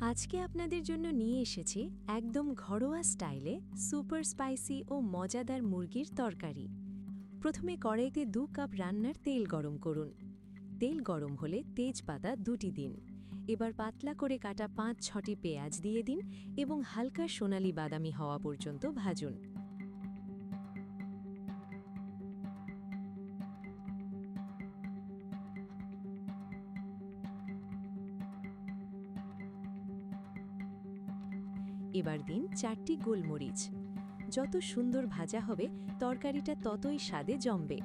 আজকে আপনাদের জন্য নিয়ে এসেছি একদম ঘরোয়া স্টাইলে সুপার স্পাইসি ও মজাদার মুরগির তরকারি। প্রথমে কড়াইতে দু কাপ রান্নার তেল গরম করুন। তেল গরম হলে তেজপাতা দুটি দিন। এবার পাতলা করে কাটা পাঁচ ছটি পেঁয়াজ দিয়ে দিন এবং হালকা সোনালি বাদামি হওয়া পর্যন্ত ভাজুন। এবার দিন চারটি গোলমরিচ। যত সুন্দর ভাজা হবে, তরকারিটা ততই স্বাদে জমবে।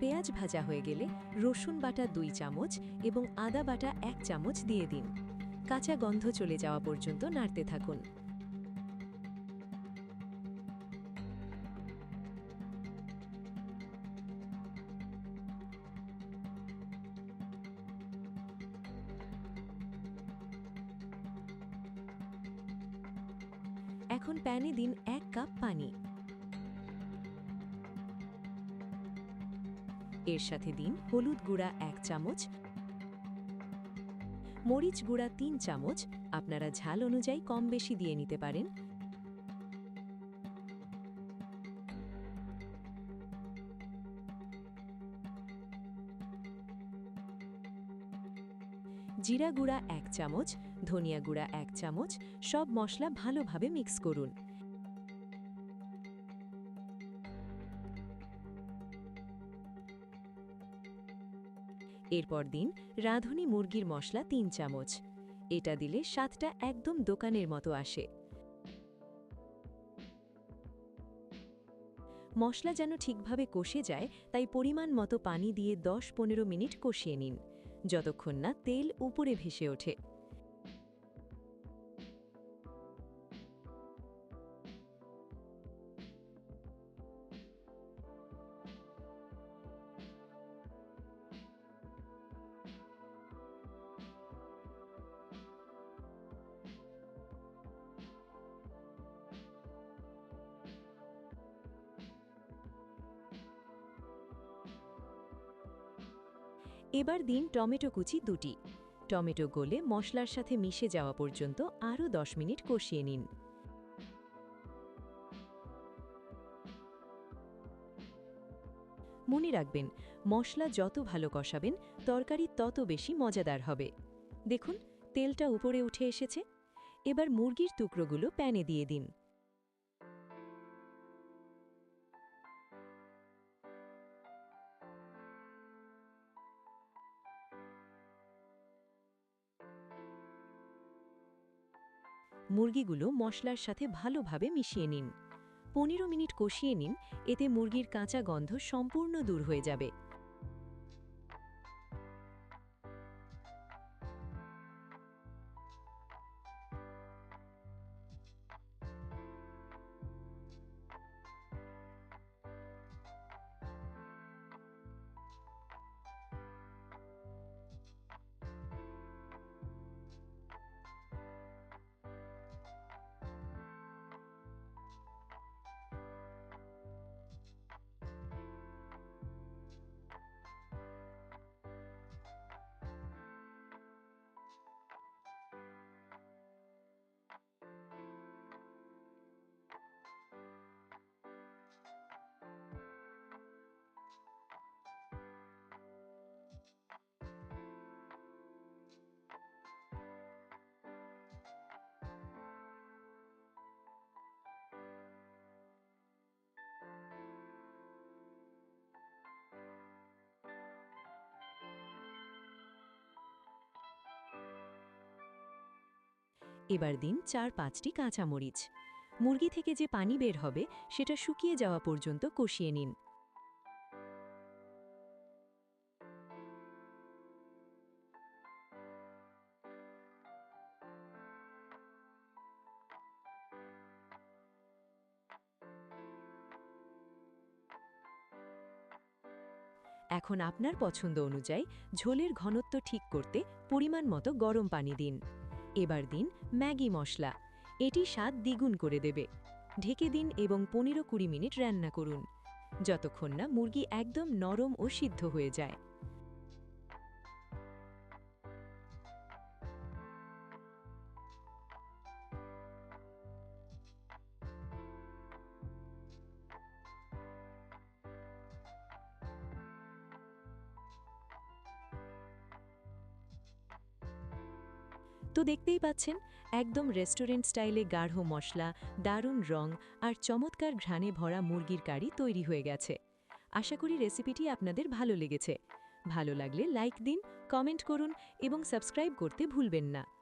পেঁয়াজ ভাজা হয়ে গেলে রসুন বাটা দুই চামচ এবং আদা বাটা এক চামচ দিয়ে দিন। কাঁচা গন্ধ চলে যাওয়া পর্যন্ত নাড়তে থাকুন। এখন প্যানে দিন এক কাপ পানি। এর সাথে দিন হলুদ গুঁড়া এক চামচ, মরিচ গুঁড়া তিন চামচ, আপনারা ঝাল অনুযায়ী কম বেশি দিয়ে নিতে পারেন। জিরা গুঁড়া এক চামচ ধনিয়া গুঁড়া এক চামচ, সব মশলা ভালোভাবে মিক্স করুন। এরপর দিন রাঁধুনি মুরগির মশলা তিন চামচ। এটা দিলে স্বাদটা একদম দোকানের মতো আসে। মশলা যেন ঠিকভাবে কষে যায়, তাই পরিমাণ মতো পানি দিয়ে দশ পনেরো মিনিট কষিয়ে নিন। যতক্ষণ না তেল উপরে ভেসে ওঠে। এবার দিন টমেটো কুচি দুটি। টমেটো গলে মশলার সাথে মিশে যাওয়া পর্যন্ত আরও দশ মিনিট কষিয়ে নিন। মনে রাখবেন, মশলা যত ভালো কষাবেন, তরকারি তত বেশি মজাদার হবে। দেখুন, তেলটা উপরে উঠে এসেছে। এবার মুরগির টুকরোগুলো প্যানে দিয়ে দিন। মুরগিগুলো মশলার সাথে ভালোভাবে মিশিয়ে নিন। পনেরো মিনিট কষিয়ে নিন, এতে মুরগির কাঁচা গন্ধ সম্পূর্ণ দূর হয়ে যাবে। এবার দিন চার পাঁচটি কাঁচামরিচ। মুরগি থেকে যে পানি বের হবে, সেটা শুকিয়ে যাওয়া পর্যন্ত কষিয়ে নিন। এখন আপনার পছন্দ অনুযায়ী ঝোলের ঘনত্ব ঠিক করতে পরিমাণ মতো গরম পানি দিন। এবার দিন ম্যাগি মশলা। এটি স্বাদ দ্বিগুণ করে দেবে। ঢেকে দিন এবং পনেরো কুড়ি মিনিট রান্না করুন। যতক্ষণ না মুরগি একদম নরম ও সিদ্ধ হয়ে যায়। তো দেখতেই পাচ্ছেন, একদম রেস্টুরেন্ট স্টাইলে গাঢ় মশলা, দারুণ রং আর চমৎকার ঘ্রাণে ভরা মুরগির কারি তৈরি হয়ে গেছে। আশা করি রেসিপিটি আপনাদের ভালো লেগেছে। ভালো লাগলে লাইক দিন, কমেন্ট করুন এবং সাবস্ক্রাইব করতে ভুলবেন না।